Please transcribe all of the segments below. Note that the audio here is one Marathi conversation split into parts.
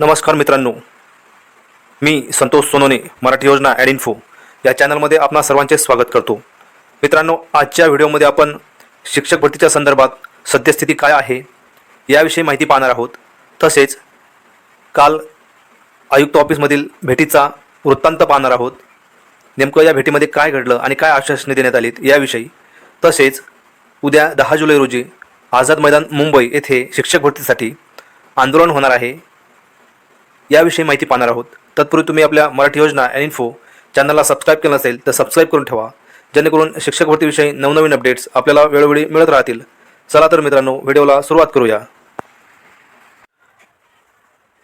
नमस्कार मित्रांनो. मी संतोष सोनोने मराठी योजना ॲड इन्फो या चॅनलमध्ये आपणा सर्वांचे स्वागत करतो. मित्रांनो आजच्या व्हिडिओमध्ये आपण शिक्षक भरतीच्या संदर्भात सद्यस्थिती काय आहे याविषयी माहिती पाहणार आहोत. तसेच काल आयुक्त ऑफिसमधील भेटीचा वृत्तांत पाहणार आहोत. नेमकं या भेटीमध्ये काय घडलं आणि काय आश्वासने देण्यात आलीत याविषयी. तसेच उद्या दहा जुलै रोजी आझाद मैदान मुंबई येथे शिक्षक भरतीसाठी आंदोलन होणार आहे. याविषयी माहिती पाहणार आहोत. तत्पूर्वी तुम्ही आपल्या मराठी योजना अँड इन्फो चॅनलला सबस्क्राईब केलं नसेल तर सबस्क्राईब करून ठेवा. जेणेकरून शिक्षक भरतीविषयी नवनवीन अपडेट्स आपल्याला वेळोवेळी मिळत राहतील. चला तर मित्रांनो व्हिडिओला सुरुवात करूया.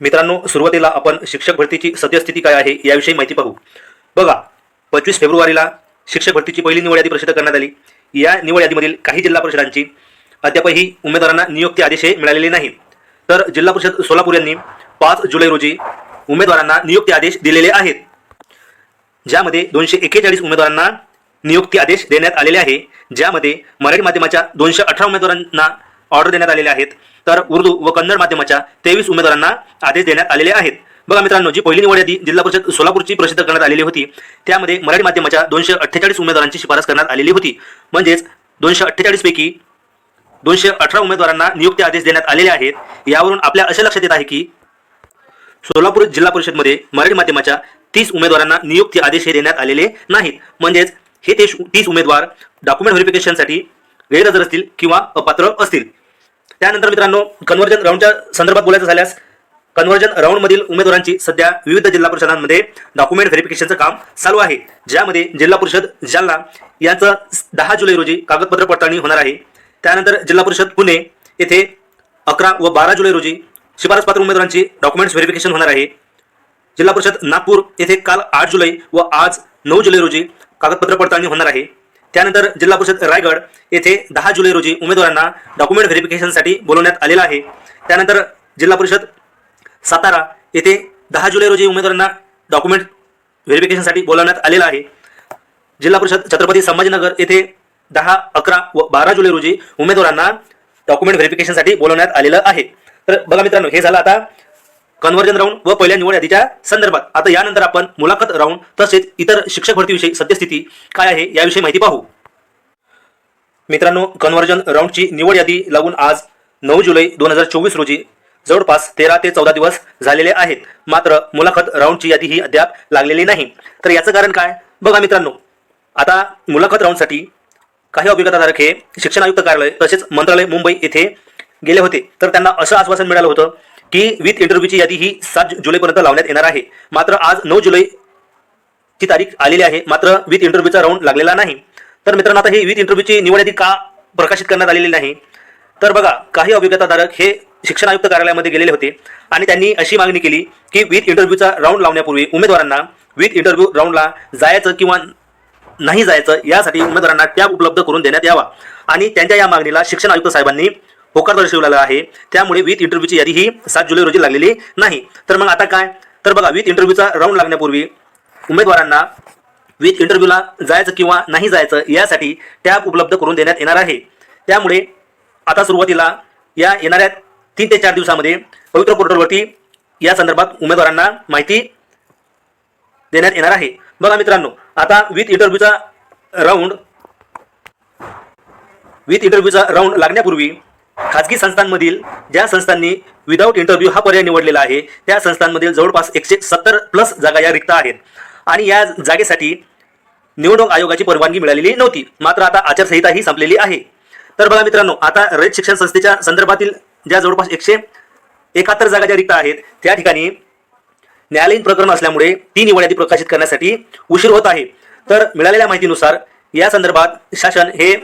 मित्रांनो सुरुवातीला आपण शिक्षक भरतीची सद्यस्थिती काय आहे याविषयी माहिती पाहू. बघा पंचवीस फेब्रुवारीला शिक्षक भरतीची पहिली निवड यादी प्रसिद्ध करण्यात आली. या निवड यादीमधील काही जिल्हा परिषदांची अद्यापही उमेदवारांना नियुक्ती आदेशही मिळालेले नाही. तर जिल्हा परिषद सोलापूर यांनी पाच जुलै रोजी उमेदवारांना नियुक्ती आदेश दिलेले आहेत. ज्यामध्ये दोनशे एक्केचाळीस उमेदवारांना नियुक्ती आदेश देण्यात आलेले आहे. ज्यामध्ये मराठी माध्यमाच्या दोनशे अठरा उमेदवारांना ऑर्डर देण्यात आलेले आहेत. तर उर्दू व कन्नड माध्यमाच्या तेवीस उमेदवारांना आदेश देण्यात आलेले आहेत. बघा मित्रांनो जी पहिली निवड यादी जिल्हा परिषद सोलापूरची प्रसिद्ध करण्यात आलेली होती. त्यामध्ये मराठी माध्यमाच्या दोनशे अठ्ठेचाळीस उमेदवारांची शिफारस करण्यात आलेली होती. म्हणजेच दोनशे अठ्ठेचाळीस पैकी दोनशे अठरा उमेदवारांना नियुक्ती आदेश देण्यात आलेले आहेत. यावरून आपल्या असे लक्षात येत आहे की सोलापूर जिल्हा परिषदमध्ये मराठी माध्यमाच्या तीस उमेदवारांना नियुक्ती आदेश हे देण्यात आलेले नाहीत. म्हणजेच हे ते तीस उमेदवार डॉक्युमेंट व्हेरिफिकेशनसाठी गैरहजर असतील किंवा अपात्र असतील. त्यानंतर मित्रांनो कन्व्हर्जन राऊंडच्या संदर्भात बोलायचं झाल्यास कन्व्हर्जन राऊंडमधील उमेदवारांची सध्या विविध जिल्हा परिषदांमध्ये डॉक्युमेंट व्हेरिफिकेशनचं काम चालू आहे. ज्यामध्ये जिल्हा परिषद जालना यांचं दहा जुलै रोजी कागदपत्र पडताळणी होणार आहे. त्यानंतर जिल्हा परिषद पुणे येथे अकरा व बारा जुलै रोजी शिफारसपात्र उमेदवारांची डॉक्युमेंट्स व्हेरिफिकेशन होणार आहे. जिल्हा परिषद नागपूर येथे काल आठ जुलै व आज नऊ जुलै रोजी कागदपत्र पडताळणी होणार आहे. त्यानंतर जिल्हा परिषद रायगड येथे दहा जुलै रोजी उमेदवारांना डॉक्युमेंट व्हेरिफिकेशनसाठी बोलवण्यात आलेलं आहे. त्यानंतर जिल्हा परिषद सातारा येथे दहा जुलै रोजी उमेदवारांना डॉक्युमेंट व्हेरिफिकेशनसाठी बोलवण्यात आलेलं आहे. जिल्हा परिषद छत्रपती संभाजीनगर येथे दहा अकरा व बारा जुलै रोजी उमेदवारांना डॉक्युमेंट व्हेरिफिकेशनसाठी बोलवण्यात आलेलं आहे. तर बघा मित्रांनो हे झालं आता कन्व्हर्जन राऊंड व पहिल्या निवड यादीच्या संदर्भात. आता यानंतर आपण मुलाखत राऊंड तसेच इतर शिक्षक भरतीविषयी सद्यस्थिती काय आहे याविषयी माहिती पाहू. मित्रांनो कन्व्हर्जन राऊंडची निवड यादी लागून आज नऊ जुलै दोन हजार चोवीस रोजी जवळपास तेरा ते चौदा दिवस झालेले आहेत. मात्र मुलाखत राऊंडची यादी ही अद्याप लागलेली नाही. तर याचं कारण काय? बघा मित्रांनो आता मुलाखत राऊंडसाठी काही अभिज्ञताधारक हे शिक्षण आयुक्त कार्यालय तसेच मंत्रालय मुंबई येथे गेले होते. तर त्यांना असं आश्वासन मिळालं होतं की विथ इंटरव्ह्यूची यादी ही सात जुलैपर्यंत लावण्यात येणार आहे. मात्र आज नऊ जुलै ची तारीख आलेली आहे. मात्र विथ इंटरव्ह्यूचा राऊंड लागलेला नाही. तर मित्रांनो आता ही विथ इंटरव्ह्यूची निवड यादी का प्रकाशित करण्यात आलेली नाही? तर बघा काही अभिज्ञताधारक हे शिक्षण आयुक्त कार्यालयामध्ये गेलेले होते आणि त्यांनी अशी मागणी केली की विथ इंटरव्ह्यूचा राऊंड लावण्यापूर्वी उमेदवारांना विथ इंटरव्ह्यू राऊंडला जायचं किंवा नाही जायचं यासाठी उमेदवारांना टॅब उपलब्ध करून देण्यात यावा. आणि त्यांच्या या मागणीला शिक्षण आयुक्त साहेबांनी होकार दर्शवलेला आहे. त्यामुळे विथ इंटरव्ह्यूची यादी ही सात जुलै रोजी लागलेली नाही. तर मग आता काय? तर बघा विथ इंटरव्ह्यूचा राऊंड लागण्यापूर्वी उमेदवारांना विथ इंटरव्ह्यूला जायचं किंवा नाही जायचं यासाठी टॅब उपलब्ध करून देण्यात येणार आहे. त्यामुळे आता सुरुवातीला या येणाऱ्या तीन ते चार दिवसामध्ये पवित्र पोर्टलवरती या संदर्भात उमेदवारांना माहिती देण्यात येणार आहे. बघा मित्रांनो आता विथ इंटरव्ह्यूचा राऊंड विथ इंटरव्ह्यूचा राऊंड लागण्यापूर्वी खाजगी संस्थांमधील ज्या संस्थांनी विदाऊट इंटरव्ह्यू हा पर्याय निवडलेला आहे त्या संस्थांमधील जवळपास एकशे सत्तर प्लस जागा या रिक्त आहेत. आणि या जागेसाठी निवडणूक आयोगाची परवानगी मिळालेली नव्हती. मात्र आता आचारसंहिता ही संपलेली आहे. तर बघा मित्रांनो आता रयत शिक्षण संस्थेच्या संदर्भातील ज्या जवळपास एकशे एकाहत्तर जागा ज्या रिक्त आहेत त्या ठिकाणी न्यायालयीन प्रकरण असल्यामुळे ती निवड यादी प्रकाशित करण्यासाठी उशीर होत आहे. तर मिळालेल्या माहितीनुसार या संदर्भात शासन हे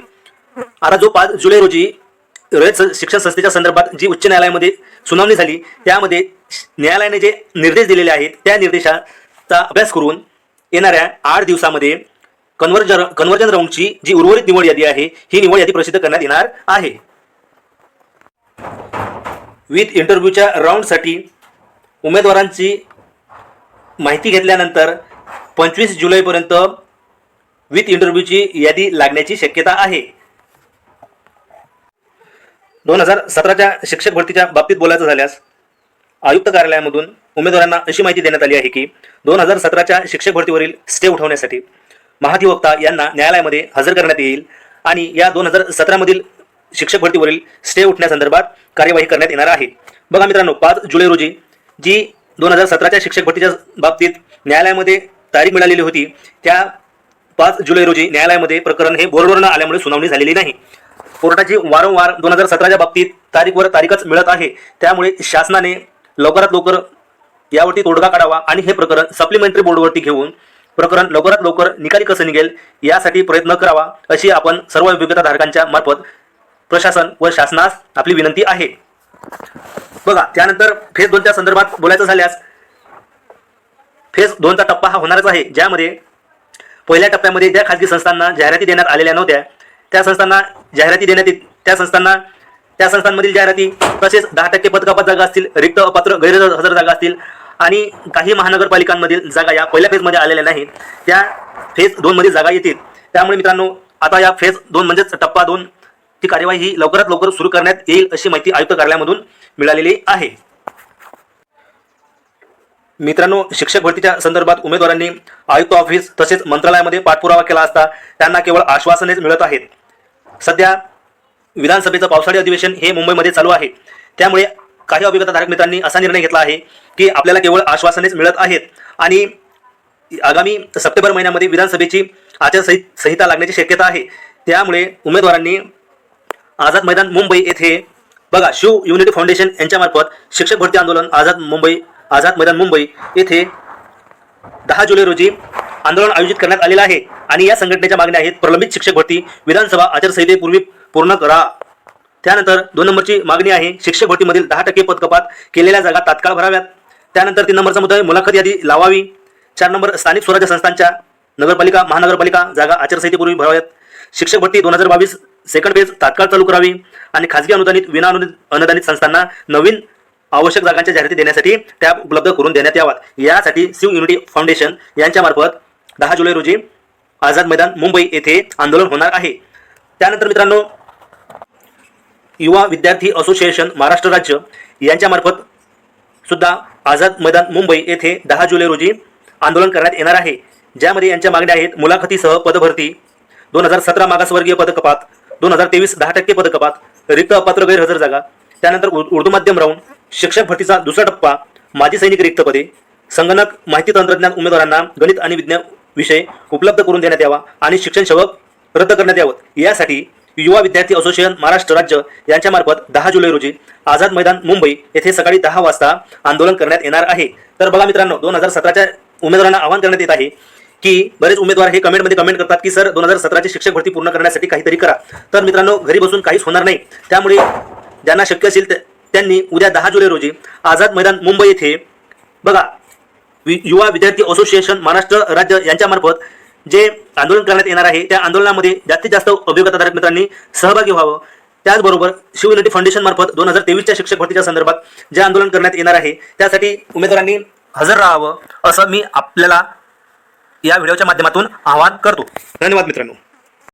आता जो पाच जुलै रोजी रयत शिक्षण संस्थेच्या संदर्भात जी उच्च न्यायालयामध्ये सुनावणी झाली त्यामध्ये न्यायालयाने जे निर्देश दिलेले आहेत त्या निर्देशाचा अभ्यास करून येणाऱ्या आठ दिवसामध्ये कन्व्हर्जन कन्व्हर्जन राऊंडची जी उर्वरित निवड यादी आहे ही निवड यादी प्रसिद्ध करण्यात येणार आहे. विथ इंटरव्ह्यूच्या राऊंडसाठी उमेदवारांची माहिती घेतल्यानंतर पंचवीस जुलैपर्यंत विथ इंटरव्ह्यूची यादी लागण्याची शक्यता आहे. दोन हजार सतराच्या शिक्षक भरतीच्या बाबतीत बोलायचं झाल्यास आयुक्त कार्यालयामधून उमेदवारांना अशी माहिती देण्यात आली आहे की दोन हजार सतराच्या शिक्षक भरतीवरील स्टे उठवण्यासाठी महाधिवक्ता यांना न्यायालयामध्ये हजर करण्यात येईल आणि या दोन हजार सतरामधील शिक्षक भरतीवरील स्टे उठण्यासंदर्भात कार्यवाही करण्यात येणार आहे. बघा मित्रांनो पाच जुलै रोजी जी दोन हजार सतराच्या शिक्षक भरतीच्या बाबतीत न्यायालयामध्ये तारीख मिळालेली होती त्या पाच जुलै रोजी न्यायालयामध्ये प्रकरण हे बोर्डवर आल्यामुळे सुनावणी झालेली नाही. कोर्टाची वारंवार दोन हजार सतराच्या बाबतीत तारीखवर तारीखच मिळत आहे. त्यामुळे शासनाने लवकरात लवकर यावरती तोडगा काढावा आणि हे प्रकरण सप्लिमेंटरी बोर्डवरती घेऊन प्रकरण लवकरात लवकर निकाली कसं निघेल यासाठी प्रयत्न करावा अशी आपण सर्व योग्यताधारकांच्या मार्फत प्रशासन व शासनास आपली विनंती आहे. बघा त्यानंतर फेज दोनच्या संदर्भात बोलायचं झाल्यास फेज दोनचा टप्पा हा होणारच आहे. ज्यामध्ये पहिल्या टप्प्यामध्ये ज्या खाजगी संस्थांना जाहिराती देण्यात आलेल्या नव्हत्या त्या संस्थांना जाहिराती देण्यात येत त्या संस्थांना त्या संस्थांमधील जाहिराती तसेच दहा टक्के पदकापात जागा असतील रिक्त अपात्र गैरहजर जागा असतील आणि काही महानगरपालिकांमधील जागा या पहिल्या फेजमध्ये आलेल्या नाहीत. त्या फेज दोनमध्ये जागा येतील. त्यामुळे मित्रांनो आता या फेज दोन म्हणजेच टप्पा दोन ती कार्यवाही ही लवकरात लवकर सुरू करण्यात येईल अशी माहिती आयुक्त कार्यालयामधून मिळालेली आहे. मित्रांनो शिक्षक भरतीच्या संदर्भात उमेदवारांनी आयुक्त ऑफिस तसेच मंत्रालयामध्ये पाठपुरावा केला असता त्यांना केवळ आश्वासनेच मिळत आहेत. सध्या विधानसभेचं पावसाळी अधिवेशन हे मुंबईमध्ये चालू आहे. त्यामुळे काही अभिगताधारक मित्रांनी असा निर्णय घेतला आहे की आपल्याला केवळ आश्वासनेच मिळत आहेत आणि आगामी सप्टेंबर महिन्यामध्ये विधानसभेची आचारसंहित संहिता लागण्याची शक्यता आहे. त्यामुळे उमेदवारांनी आझाद मैदान मुंबई येथे बघा शिव युनिटी फाउंडेशन यांच्यामार्फत शिक्षक भरती आंदोलन आझाद मुंबई आझाद मैदान मुंबई येथे दहा जुलै रोजी आंदोलन आयोजित करण्यात आलेलं आहे. आणि या संघटनेच्या मागण्या आहेत. प्रलंबित शिक्षक भरती विधानसभा आचारसंहितेपूर्वी पूर्ण करा. त्यानंतर दोन नंबरची मागणी आहे. शिक्षक भरतीमधील दहा टक्के पदकपात केलेल्या जागा तात्काळ भराव्यात. त्यानंतर तीन नंबरचा मुद्दा आहे. मुलाखत यादी लावावी. चार नंबर स्थानिक स्वराज्य संस्थांच्या नगरपालिका महानगरपालिका जागा आचारसंहितेपूर्वी भराव्यात. शिक्षक भरती दोन हजार बावीस सेकंड फेज तात्काळ चालू करावी. आणि खाजगी अनुदानित विना अनुदानित अनुदानित संस्थांना नवीन आवश्यक जागांच्या जाहिराती देण्यासाठी टॅब उपलब्ध करून देण्यात याव्यात. यासाठी शिव युनिटी फाउंडेशन यांच्यामार्फत दहा जुलै रोजी आझाद मैदान मुंबई येथे आंदोलन होणार आहे. त्यानंतर मित्रांनो युवा विद्यार्थी असोसिएशन महाराष्ट्र राज्य यांच्यामार्फत सुद्धा आझाद मैदान मुंबई येथे दहा जुलै रोजी आंदोलन करण्यात येणार आहे. ज्यामध्ये यांच्या मागण्या आहेत मुलाखतीसह पदभरती दोन हजार सतरा मागासवर्गीय पदकपात दोन हजार तेवीस दहा टक्के पदकपात रिक्त अपात्र गैरहजर जागा त्यानंतर उर्दू माध्यम राहून शिक्षक भरतीचा दुसरा टप्पा माजी सैनिक रिक्त पदे संगणक माहिती तंत्रज्ञान उमेदवारांना गणित आणि विज्ञान विषय उपलब्ध करून देण्यात यावा आणि शिक्षण सेवक रद्द करण्यात यावं. यासाठी युवा विद्यार्थी असोसिएशन महाराष्ट्र राज्य यांच्यामार्फत दहा जुलै रोजी आझाद मैदान मुंबई येथे सकाळी दहा वाजता आंदोलन करण्यात येणार आहे. तर बघा मित्रांनो दोन हजार सतराच्या उमेदवारांना आवाहन करण्यात येत आहे की बरेच उमेदवार हे कमेंटमध्ये कमेंट करतात की सर दोन हजार सतराची शिक्षक भरती पूर्ण करण्यासाठी काहीतरी करा. तर मित्रांनो घरी बसून काहीच होणार नाही. त्यामुळे ज्यांना शक्य असेल त्यांनी उद्या दहा जुलै रोजी आझाद मैदान मुंबई येथे बघा युवा विद्यार्थी असोसिएशन महाराष्ट्र राज्य यांच्यामार्फत जे आंदोलन करण्यात येणार आहे त्या आंदोलनामध्ये जास्तीत जास्त अभियोगताधारक मित्रांनी सहभागी व्हावं. त्याचबरोबर शिव फाउंडेशन मार्फत दोन हजार तेवीसच्या शिक्षक भरतीच्या संदर्भात जे आंदोलन करण्यात येणार आहे त्यासाठी उमेदवारांनी हजर राहावं असं मी आपल्याला या व्हिडिओच्या माध्यमातून आवाहन करतो. धन्यवाद मित्रांनो.